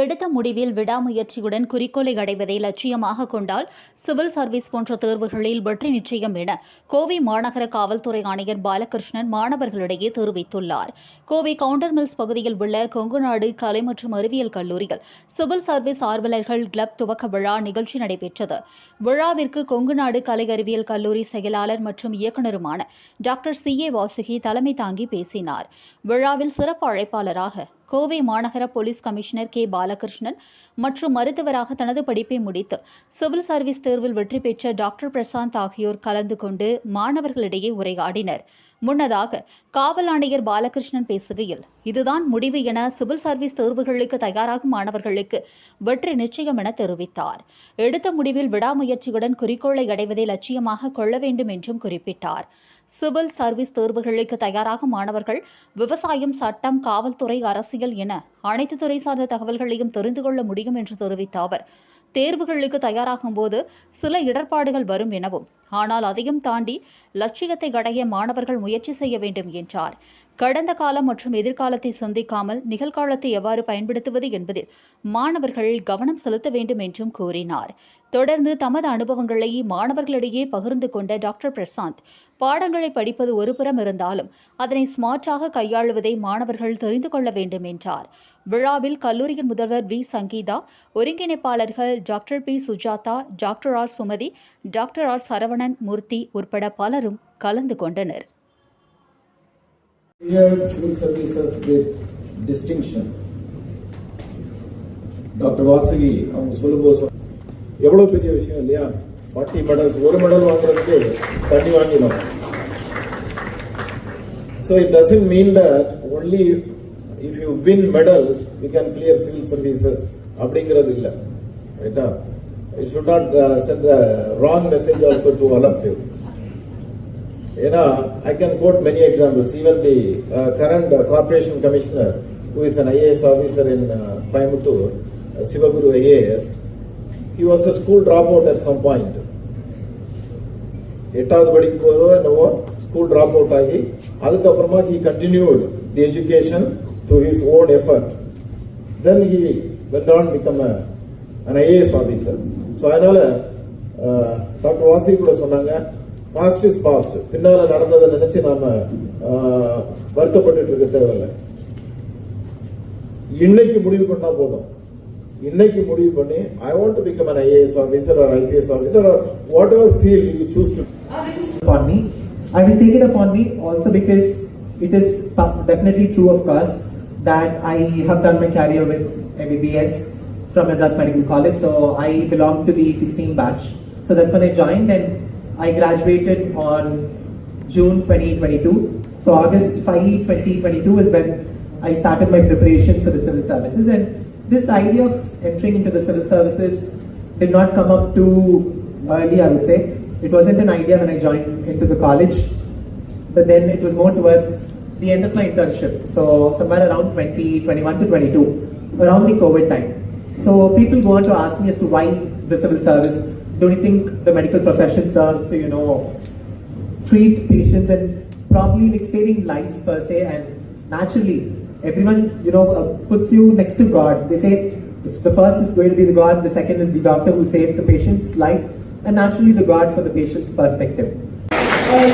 எடுத்த முடிவில் விடாமுயற்சியுடன் குறிக்கோளை அடைவதை லட்சியமாக கொண்டால் சிவில் சர்வீஸ் போன்ற தேர்வுகளில் வெற்றி நிச்சயம் என கோவை மாநகர காவல்துறை ஆணையர் பாலகிருஷ்ணன் மாணவர்களிடையே தெரிவித்துள்ளார். கோவை கவுண்டர் மில்ஸ் பகுதியில் உள்ள கொங்குநாடு கலை மற்றும் அறிவியல் கல்லூரியில் சிவில் சர்வீஸ் ஆர்வலர்கள் கிளப் துவக்க விழா நிகழ்ச்சி நடைபெற்றது. விழாவிற்கு கொங்குநாடு கலை அறிவியல் கல்லூரி செயலாளர் மற்றும் இயக்குநருமான டாக்டர் சி ஏ வாசுகி தலைமை தாங்கி பேசினார். விழாவில் சிறப்பு அழைப்பாளராக கோவை மாநகர போலீஸ் கமிஷனர் கே. பாலகிருஷ்ணன் மற்றும் மருத்துவராக தனது படிப்பை முடித்து சிவில் சர்வீஸ் தேர்வில் வெற்றி பெற்ற டாக்டர் பிரசாந்த் ஆகியோர் கலந்து கொண்டு மாணவர்களிடையே உரையாடினர். முன்னதாக காவல் ஆணையர் பாலகிருஷ்ணன் பேசுகையில் இதுதான் முடிவு என சிவில் சர்வீஸ் தேர்வுகளுக்கு தயாராகும் மாணவர்களுக்கு வெற்றி நிச்சயம் என தெரிவித்தார். எடுத்த முடிவில் விடாமுயற்சியுடன் குறிக்கோளை அடைவதை லட்சியமாக கொள்ள வேண்டும் என்றும் குறிப்பிட்டார். சிவில் சர்வீஸ் தேர்வுகளுக்கு தயாராகும் மாணவர்கள் விவசாயம் சட்டம் காவல்துறை அரசியல் என அனைத்து துறை சார்ந்த தகவல்களையும் தெரிந்து கொள்ள முடியும் என்று தெரிவித்த அவர் தேர்வுகளுக்கு தயாராகும் போது சில இடர்பாடுகள் வரும் எனவும் ஆனால் அதையும் தாண்டி லட்சியத்தை அடைய மாணவர்கள் முயற்சி செய்ய வேண்டும் என்றார். கடந்த காலம் மற்றும் எதிர்காலத்தை சிந்திக்காமல் நிகழ்காலத்தை எவ்வாறு பயன்படுத்துவது என்பதில் மாணவர்கள் கவனம் செலுத்த வேண்டும் என்றும் கூறினார். தொடர்ந்து தமது அனுபவங்களை மாணவர்களிடையே பகிர்ந்து கொண்ட டாக்டர் பிரசாந்த் பாடங்களை படிப்பது ஒருபுறம் இருந்தாலும் அதனை ஸ்மார்ட்டாக கையாளுவதை மாணவர்கள் தெரிந்து கொள்ள வேண்டும் என்றார். விழாவில் கல்லூரியின் முதல்வர் V. Sangeetha ஒருங்கிணைப்பாளர்கள் doctor P. Sujatha doctor R. Sumathi doctor R. Saravanan Murthy உட்பட பலரும் கலந்து கொண்டனர். டாக்டர் வாசுகி அவங்க சொல்லும்போது எவ்வளோ பெரிய விஷயம் இல்லையா? ஃபார்ட்டி மெடல்ஸ் ஒரு மெடல் வாங்குறதுக்கு தண்ணி வாங்கிடும் so it doesn't mean that only if you win medals you can clear civil services அப்படிங்கிறது இல்லை. ரைட்டா It should not send wrong message also to all of you ஏன்னா I can quote many examples even the current corporation commissioner who is an IAS officer in uh, Coimbatore, uh, Sivaguru IAS, he was a school dropout at some point. எட்டாவது படிக்கும் போதோ என்னவோ school drop out ஆகி அதுக்கப்புறமா he continued the education to his own effort then he went on become and IAS officer so அதனால doctor Vasi கூட சொன்னாங்க past is past பின்னால் நடந்ததை நினைச்சு நாம வருத்தப்பட்டு இருக்க தேவையில்லை. இன்னைக்கு முடிவு பண்ணா போதும். இன்னைக்கு முடிவு பண்ணி I want to become an IAS officer or IPS officer or whatever feel you choose to upon me. I will take it upon me also because it is pa- definitely true, of course, that I have done my career with MBBS from Madras Medical College. So I belong to the 16 batch. So that's when I joined and I graduated on June 2022. So August 5, 2022 is when I started my preparation for the civil services. And this idea of entering into the civil services did not come up too early, I would say. It wasn't an idea when I joined into the college, but then it was more towards the end of my internship. So somewhere around 2021 to 22, around the COVID time. So people go on to ask me as to why the civil service. Don't you think the medical profession serves to, you know, treat patients and probably like saving lives per se? And naturally everyone you know uh, puts you next to god. They say the first is going to be the god the second is the doctor who saves the patient's life. And naturally the god for the patient's perspective